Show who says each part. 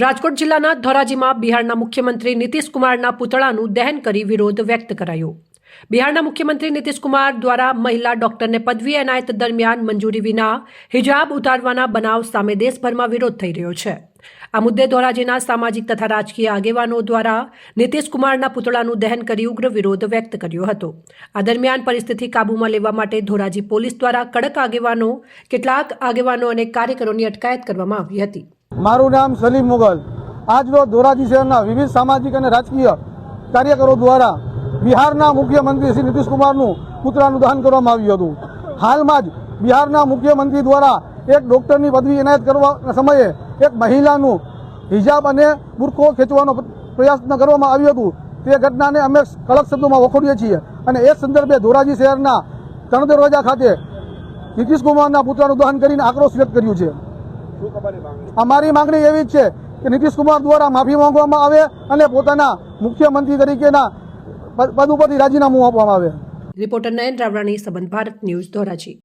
Speaker 1: રાજકોટ જિલ્લાના ધોરાજીમાં બિહારના મુખ્યમંત્રી નીતિશ કુમારના પુતળાનું દહન કરી વિરોધ વ્યક્ત કરાયો. બિહારના મુખ્યમંત્રી નીતિશ કુમાર દ્વારા મહિલા ડોક્ટરને પદવી એનાયત દરમિયાન મંજૂરી વિના હિજાબ ઉતારવાના બનાવ સામે દેશભરમાં વિરોધ થઈ રહ્યો છે. આ મુદ્દે ધોરાજીના સામાજિક તથા રાજકીય આગેવાનો દ્વારા નીતિશ કુમારના પુતળાનું દહન કરી ઉગ્ર વિરોધ વ્યક્ત કર્યો હતો. આ દરમિયાન પરિસ્થિતિ કાબૂમાં લેવા માટે ધોરાજી પોલીસ દ્વારા કડક આગેવાનો, કેટલાક આગેવાનો અને કાર્યકરોની અટકાયત કરવામાં આવી હતી.
Speaker 2: મારું નામ સલીમ મુગલ. આજરોજ ધોરાજી શહેરના વિવિધ સામાજિક અને રાજકીય કાર્યકરો દ્વારા બિહારના મુખ્યમંત્રી શ્રી નીતિશકુમારનું પુતળાનું દહન કરવામાં આવ્યું હતું. હાલમાં જ બિહારના મુખ્યમંત્રી દ્વારા એક ડૉક્ટરની પદવી એનાયત કરવા સમયે એક મહિલાનું હિજાબ અને બુરખો ખેંચવાનો પ્રયત્ન કરવામાં આવ્યો હતું. તે ઘટનાને અમે કડક શબ્દોમાં વખોડીએ છીએ અને એ સંદર્ભે ધોરાજી શહેરના ત્રણ દરવાજા ખાતે નીતિશકુમારના પુતળાનું દહન કરીને આક્રોશ વ્યક્ત કર્યું છે. અમારી માંગણી એવી જ છે કે નીતિશ કુમાર દ્વારા માફી માંગવામાં આવે અને પોતાના મુખ્યમંત્રી તરીકેના પદ પદ ઉપરથી રાજીનામું આપવામાં આવે.
Speaker 1: રિપોર્ટર નયન રાવરાણી સંબંધ ભારત ન્યૂઝ ધોરાજી.